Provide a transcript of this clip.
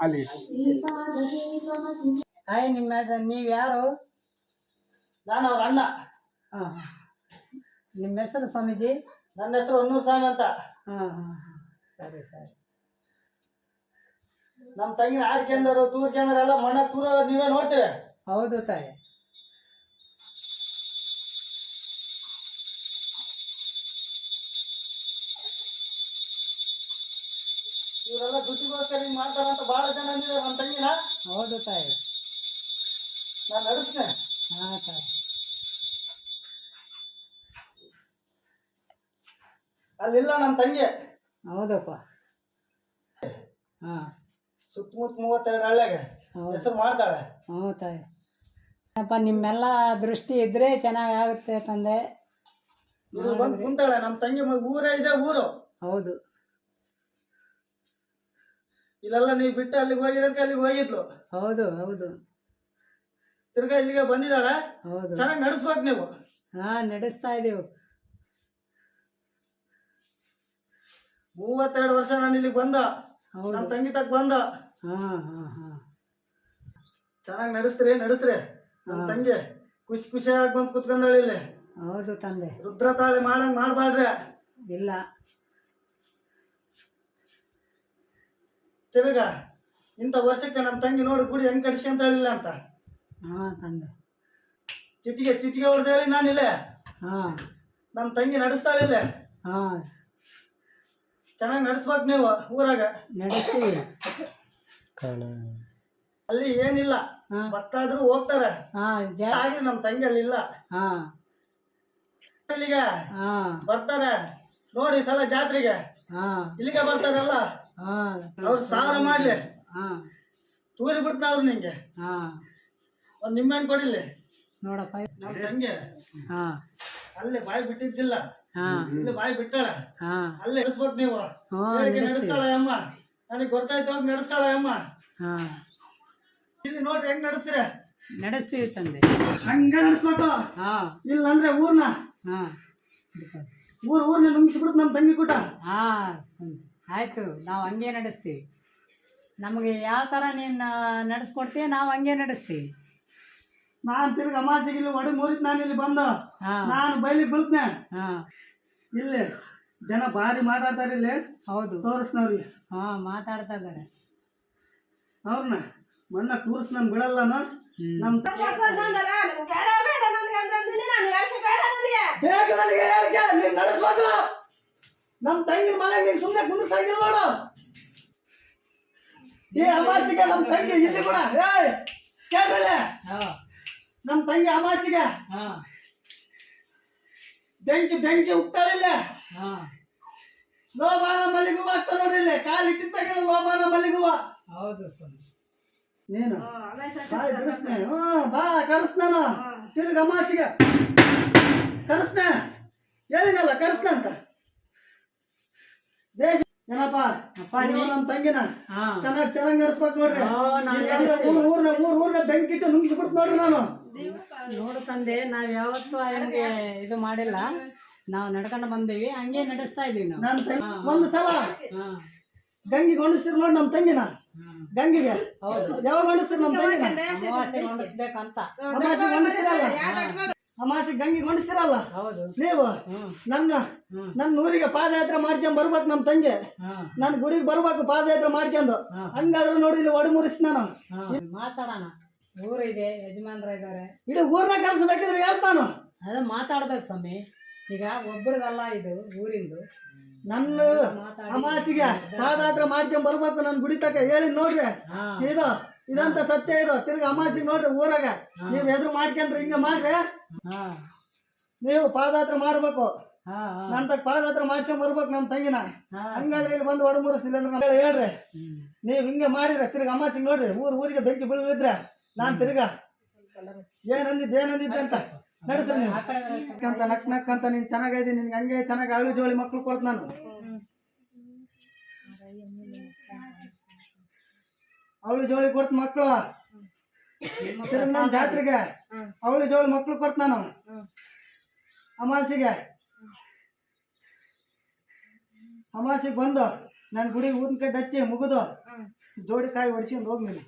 ಅಲ್ಲಿ. ಹಾಯ್ ನಿಮ್ಮ ಹೆಸರು ನೀವು ಯಾರು? ನಾನು ಅವ್ರ ಅಣ್ಣ. ಹಾಂ ನಿಮ್ಮ ಹೆಸರು ಸ್ವಾಮೀಜಿ? ನನ್ನ ಹೆಸರು ಹೊನ್ನೂರು ಸ್ವಾಮಿ ಅಂತ. ಹಾಂ ಹಾಂ ಸರಿ ಸರಿ. ನಮ್ಮ ತಂಗಿನ ಆಡ್ಕೆಂದರು ದೂರ ಎಲ್ಲ ಮಣ್ಣ ತೂರ ನೀವೇ ನೋಡ್ತೀರಿ. ಹೌದು ತಾಯಿ. ಇವರೆಲ್ಲ ದುಡ್ಡಿಗೋಸ್ಕರ ಹಿಂಗ್ ಮಾಡ್ತಾರಂತ ಬಹಳ ಜನ ಅಂದಿದ್ದಾರೆ ನಮ್ಮ ತಂಗಿನ? ಹೌದು ತಾಯಿ. ನಾನು ನಡೆಸ್ತೇನೆ ಹಾಂ ತಾಯಿ. ಅಲ್ಲಿಲ್ಲ ನಮ್ಮ ತಂಗಿ. ಹೌದಪ್ಪ. ಹಾಂ. ಸುತ್ತಮುತ್ತ ಮೂವತ್ತೆರಡು ಹಳ್ಳಿಗೆ ಹೌದು. ಹೆಸರು ಮಾಡ್ತಾಳೆ. ಹ್ಞೂ ತಾಯಿ. ಅಪ್ಪ ನಿಮ್ಮೆಲ್ಲ ದೃಷ್ಟಿ ಇದ್ರೆ ಚೆನ್ನಾಗಿ ಆಗುತ್ತೆ ತಂದೆ. ಬಂದು ಕುಂತಾಳೆ. ನಮ್ಮ ತಂಗಿ ಊರೇ ಇದೆ ಊರು. ಹೌದು. ಇಲ್ಲೆಲ್ಲ ನೀವು ಬಿಟ್ಟು ಅಲ್ಲಿಗೆ ಹೋಗಿರೋದಕ್ಕೆ ಅಲ್ಲಿಗೆ ಹೋಗಿದ್ಲು. ಹೌದು ಹೌದು. ತಿರ್ಗಾ ಇಲ್ಲಿಗೆ ಬಂದಿದ್ದಾಳೆ. ಹೌದು. ಚೆನ್ನಾಗಿ ನಡೆಸ್ಬೇಕು ನೀವು. ಹಾ ನಡೆಸ್ತಾ ಇದೀವಿ ಮೂವತ್ತೆರಡು ವರ್ಷ ನಾನು ಇಲ್ಲಿಗೆ ಬಂದ. ಹೌದು. ನಮ್ಮ ತಂಗಿ ತಕ್ಕ ಬಂದ. ಹಾ ಹಾ ಹಾಂ. ಚೆನ್ನಾಗಿ ನಡೆಸ್ರಿ ನಡೆಸ್ರಿ. ನಮ್ಮ ತಂಗಿ. ಖುಷಿ ಖುಷಿಯಾಗಿ ಬಂದು ಕುತ್ಕೊಂಡಾಳೆ ಇಲ್ಲಿ. ಹೌದು ತಂದೆ. ರುದ್ರ ತಾಳೆ ಮಾಡಂಗ್ ಮಾಡ್ಬಾಡ್ರಿ ಇಲ್ಲ. ತಿರ್ಗ ಇಂಥ ವರ್ಷಕ್ಕೆ ನಮ್ಮ ತಂಗಿ ನೋಡಿ ಗುಡಿ ಹೆಂಗ್ ಕಟ್ಸ್ಕೊಂತ ಹೇಳಿಲ್ಲ ಅಂತ. ಹಾಂ ತಂದೆ. ಚಿಟಿಗೆ ಚಿಟಿಗೆ ಹೊಡೆದು ಹೇಳಿ ನಾನು ಇಲ್ಲೇ ಹಾಂ. ನಮ್ಮ ತಂಗಿ ನಡೆಸ್ತಾಳಿಲ್ಲೇ ಹಾಂ. ಚೆನ್ನಾಗಿ ನಡೆಸ್ಬೇಕು ನೀವು ಊರಾಗ. ನಡೆಸ್ತೀವಿ ಅಲ್ಲಿ ಏನಿಲ್ಲ. ಹಾಂ. ಭಕ್ತಾದ್ರು ಹೋಗ್ತಾರೆ. ಹಾಂ ಜಾ ಆಗ್ಲಿ ನಮ್ಮ ತಂಗಿ ಅಲ್ಲಿ ಇಲ್ಲ. ಹಾಂ. ಇಲ್ಲಿಗೆ ಹಾಂ. ಬರ್ತಾರೆ. ನೋಡಿ ಈ ಸಲ ಜಾತ್ರೆಗೆ. ಹಾಂ. ಇಲ್ಲಿಗೆ ಬರ್ತಾರಲ್ಲ. ಅವ್ರು ಸಾವಿರ ಮಾಡ್ಲಿ. ಹಾ. ತೂರಿ ಬಿಡ್ತಾವ್ರು ನಿಂಗೆ. ಹಾ. ಒಂದ್ ನಿಂಬೆಹಣ್ಣು ಕೊಡಿಲ್ಲಿ. ನೋಡಪ್ಪ. ನಮ್ಮ ತಂಗಿ. ಹಾ. ಅಲ್ಲಿ ಬಾಯಿ ಬಿಟ್ಟಿದ್ದಿಲ್ಲ. ಹಾಂ. ಇಲ್ಲಿ ಬಾಯಿ ಬಿಟ್ಟಾಳ. ಹಾ. ಅಲ್ಲಿ ನಡೆಸ್ಬೇಕು ನೀವು. ನಡೆಸ್ತಾಳ ಅಮ್ಮ? ನನಗೆ ಗೊತ್ತಾಯ್ತು ಹೋಗಿ ನಡೆಸ್ತಾಳ ಅಮ್ಮ. ಹಾಂ. ಇಲ್ಲಿ ನೋಡ್ರಿ ಹೆಂಗ್ ನಡೆಸ್ತೀರ? ನಡೆಸ್ತೀವಿ ತಂದೆ. ಹಂಗ ನಡೆಸ್ಬೇಕು ಹಾಂ. ಇಲ್ಲ ಅಂದ್ರೆ ಊರ್ನ. ಹಾಂ. ಊರ್ ಊರ್ನ ನುಂಗಿಸ್ಬಿಡುತ್ತೆ ನಮ್ಮ ತಂಗಿ ಕೂಟ. ಹಾಂ ಆಯಿತು ನಾವು ಹಂಗೆ ನಡೆಸ್ತೀವಿ. ನಮಗೆ ಯಾವ ಥರ ನೀನು ನಡೆಸ್ಕೊಡ್ತೀವಿ ನಾವು ಹಂಗೆ ನಡೆಸ್ತೀವಿ. ನಾನು ತಿರ್ಗಿ ಅಮಾಸಿಗೆ ಇಲ್ಲಿ ಒಡೆ ಮೂರಿತ್ ನಾನು ಇಲ್ಲಿ ಬಂದು. ಹಾಂ. ನಾನು ಬೈಲಿ ಬೀಳ್ತೇನೆ. ಹಾಂ. ಇಲ್ಲಿ ಜನ ಭಾರಿ ಮಾತಾಡ್ತಾರೆ ಇಲ್ಲಿ. ಹೌದು. ತೋರಿಸ್ನವ್ರಿಗೆ. ಹಾಂ ಮಾತಾಡ್ತಾ ಇದ್ದಾರೆ ಅವ್ರನ್ನ ಮಣ್ಣ ತೋರಿಸ್ ನನ್ ಬಿಡಲ್ಲ ನಮ್ಮ ಬೇಡ ನನಗೆ. ಹೇಳಿಕೆ, ತಂಗಿ ಮನೆಗೆ ನೀನ್ ಸುಮ್ಮನೆ ಕುಂದಿರ್ಸಂಗಿಲ್ಲ ನೋಡು. ಈ ಅಮಾಸಿಗೆ ನಮ್ಮ ತಂಗಿ ಇಲ್ಲಿ ಕೂಡ ಏಯ್ ಕೇಳ್ರಲ್ಲ? ನಮ್ಮ ನಮ್ ತಂಗಿ ಅಮಾಸಿಗೆ? ಹಾಂ. ಬೆಂಕಿ ಬೆಂಕಿ ಉಕ್ತಾಳಿಲ್ಲ ಹಾಂ. ಲೋಬಾನ ಮಲ್ಲಿಗುವ ಆಗ್ತಾ ನೋಡ್ರಿ ಇಲ್ಲಿ. ಕಾಲು ಇಟ್ಟಿದ್ದಾಗ ಲೋಬಾನ ಮಲ್ಲಿಗುವ ಹೌದು ಸ್ವಾಮಿ. ನೀನು? ಬಾ ಕರೆಸ್ನಾನು ತಿರುಗ ಅಮಾಸಿಗೆ. ಕರೆಸ್ನೆ ಹೇಳಿದಲ್ಲ ಕರೆಸ್ನ ಅಂತ. ದೇಶ ಏನಪ್ಪ? ನಮ್ಮ ತಂಗಿನ ಚೆನ್ನಾಗಿ ಚೆನ್ನಾಗಿ ನಡೆಸ್ಬೇಕು ನೋಡ್ರಿ. ಊರ್ ಊರ್ನ ಮೂರ್ ಊರ್ನ ಬೆಂಕಿ ಇಟ್ಟು ನುಂಗಿಸ್ಬಿಡ್ತು ನೋಡ್ರಿ ನಾನು. ನೋಡು ತಂದೆ ನಾವ್ ಯಾವತ್ತೂ ಹಂಗೆ ಇದು ಮಾಡಿಲ್ಲ. ನಾವು ನಡ್ಕೊಂಡು ಬಂದೀವಿ. ಹಂಗೆ ನಡೆಸ್ತಾ ಇದೀವಿ ನಾವು. ನನ್ನ ತಂಗಿ ಒಂದು ಸಲ ಗಂಗಿ ಗಂಗಿಗೆ ಹೊಂಡಿಸ್ತೀರಿ ನೋಡಿ ನಮ್ಮ ತಂಗಿನ. ಗಂಗಿಗೆ. ಹೌದು. ಯಾವಾಗ ಹೊಂಡಿಸ್ತೀರಿ ನಮ್ಮ ತಂಗಿನ? ಗೊಂಡಿಸ್ಬೇಕಂತ ಅಮಾಸಿಗೆ ಗಂಗಿ ಗೊಂಡಿಸ್ತೀರಲ್ಲ ಹೌದು. ನೀವು ನನ್ನ ನನ್ನ ಊರಿಗೆ ಪಾದಯಾತ್ರೆ ಮಾಡ್ಕೊಂಡ್ ಬರ್ಬೇಕು ನಮ್ಮ ತಂಗಿ. ನಾನು ನನ್ನ ಗುಡಿಗೆ ಬರ್ಬೇಕು ಪಾದಯಾತ್ರೆ ಮಾಡ್ಕೊಂಡು. ಹಂಗಾದ್ರೆ ನೋಡಿ ಇಲ್ಲಿ ಒಡಮುರಿಸ್ ನಾನು. ಮಾತಾಡೋಣ. ಊರಿದೆ ಯಜಮಾನ್ರ ಇದ್ದಾರೆ ಇಡೀ ಊರ್ನ ಕಲ್ಸ್ಬೇಕಿದ್ರೆ ಹೇಳ್ತಾನು. ಅದು ಮಾತಾಡ್ಬೇಕು ಸ್ವಾಮಿ. ಈಗ ಒಬ್ರಿಗಲ್ಲ ಇದು ಊರಿಂದು. ನನ್ನ ಅಮಾಸಿಗೆ ಪಾದಯಾತ್ರೆ ಮಾಡ್ಕೊಂಡ್ ಬರ್ಬೇಕು ನನ್ನ ಗುಡಿ ತಕ ಹೇಳಿ ನೋಡ್ರಿ. ಇದು ಇದಂತ ಸತ್ಯ ಇದು. ತಿರ್ಗಿ ಅಮಾಸಿ ನೋಡ್ರಿ ಊರಾಗ. ನೀವು ಎದುರು ಮಾಡ್ಕೊಂಡ್ರೆ ಹಿಂಗ ಮಾಡ್ರಿ. ಹಾಂ. ನೀವು ಪಾದಾತ್ರ ಮಾಡ್ಬೇಕು. ನನ್ ತಕ್ಕ ಪಾದಯಾತ್ರೆ ಮಾಡ್ಸ್ಕೊಂಡ್ ಬರ್ಬೇಕು ನಮ್ ತಂಗಿನ. ಹಂಗಾದ್ರೆ ಇಲ್ಲಿ ಬಂದು ಒಡಮುರಿಸ್ಲಿಲ್ಲ ಅಂದ್ರೆ ಹೇಳ್ರಿ. ನೀವ್ ಹಿಂಗೆ ಮಾಡಿದ್ರೆ ತಿರ್ಗಿ ಅಮಾಸಿ ನೋಡ್ರಿ. ಊರ್ ಊರಿಗೆ ಬೆಂಕಿ ಬೀಳಿದ್ರೆ ನಾನ್ ತಿರ್ಗ ಏನಂದಿದ್ ಏನಂದಿದ್ದೆ ಅಂತ. ನಡೆಸ್ರಿ. ಅಂತ ನಕ್ ನಕ್ ಅಂತ ನೀನ್ ಚೆನ್ನಾಗೈದಿ ನಿನ್ಗೆ ಹಂಗೆ ಚೆನ್ನಾಗಿ ಅಳು ಜೋಳಿ ಮಕ್ಳು ಕೊಡ್ತ ನಾನು. ಅವಳು ಜೋಳಿ ಕೊಡ್ತ ಮಕ್ಕಳು ಪ್ರಸಾದ ಜಾತ್ರೆಗೆ ಅವಳು ಜೋಳಿ ಮಕ್ಳು ಕೊಡ್ತ ನಾನು. ಅಮಾಸಿಗೆ. ಅಮಾಸಿಗೆ ಬಂದು ನನ್ನ ಗುಡಿಗೆ ಊದಿನ ಕಡ್ಡಿ ಹಚ್ಚಿ ಮುಗಿದು ಜೋಡಿ ಕಾಯಿ ಹೊಡ್ಸ್ಕೊಂಡು ಹೋಗಿ ನೀನು.